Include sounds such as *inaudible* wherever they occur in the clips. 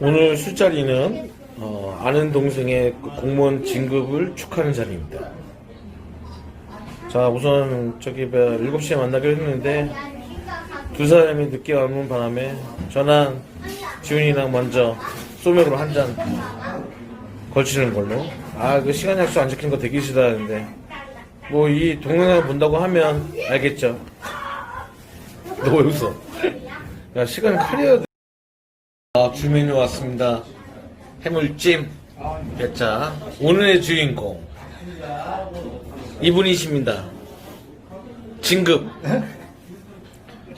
오늘 술자리는 어, 아는 동생의 그 공무원 진급을 축하하는 자리입니다. 자 우선 저기 뭐 7시에 만나기로 했는데 두 사람이 늦게 오는 바람에 저는 지훈이랑 먼저 소맥으로 한 잔 걸치는 걸로. 아 그 시간 약속 안 지킨 거 되게 싫어하는데. 뭐 이 동영상을 본다고 하면 알겠죠? 너 왜 웃어 야 시간 돼 아, 주메뉴 왔습니다. 해물찜, 배짜. 오늘의 주인공. 이분이십니다. 진급.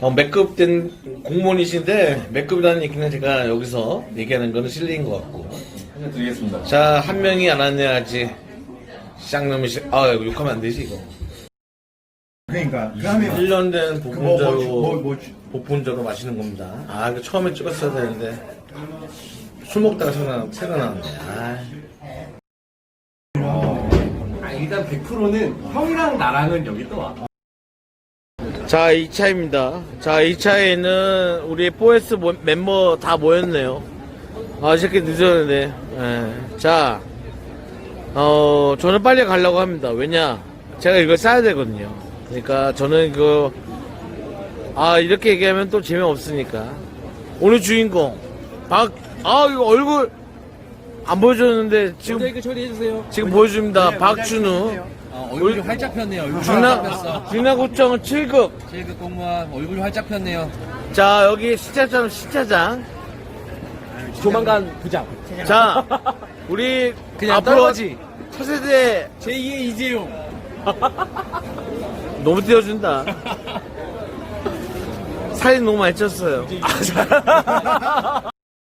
어, 맥급된 공무원이신데, 맥급이라는 얘기는 제가 여기서 얘기하는 거는 실례인 것 같고. 드리겠습니다. 자, 한 명이 안 왔네야지. 쌍놈이 시, 아, 이거 욕하면 안 되지, 이거. 그러니까 그 다음에 1년 된 뭐, 뭐, 복분자로, 뭐, 뭐 주- 복분자로 마시는 겁니다. 아, 이거 처음에 찍었어야 되는데. 술 먹다가 생각, 생각나는데. 아. 아, 일단 100%는 형이랑 나랑은 여기 또 와. 자, 2차입니다. 자, 2차에는 우리 4S 모- 멤버 다 모였네요. 아, 이 새끼 늦었는데. 예. 자, 어, 저는 빨리 가려고 합니다. 왜냐? 제가 이걸 싸야 되거든요. 그러니까 저는 이거, 아, 이렇게 얘기하면 또 재미없으니까. 오늘 주인공, 박, 아, 이거 얼굴 안 보여줬는데 지금, 모자이크 처리해주세요. 지금 보여줍니다. 박준우. 아, 얼굴이 활짝 폈네요. 얼굴이 활짝 중나, 폈어. 중나구청 7급. 제그 공무원 얼굴이 활짝 폈네요. 자, 여기 시차장, 시차장. 조만간 부장. 자, 우리 그냥 앞으로 떨거지. 차세대 제2의 이재용. *laughs* 너무 띄워준다. *laughs* 살이 너무 많이 쪘어요.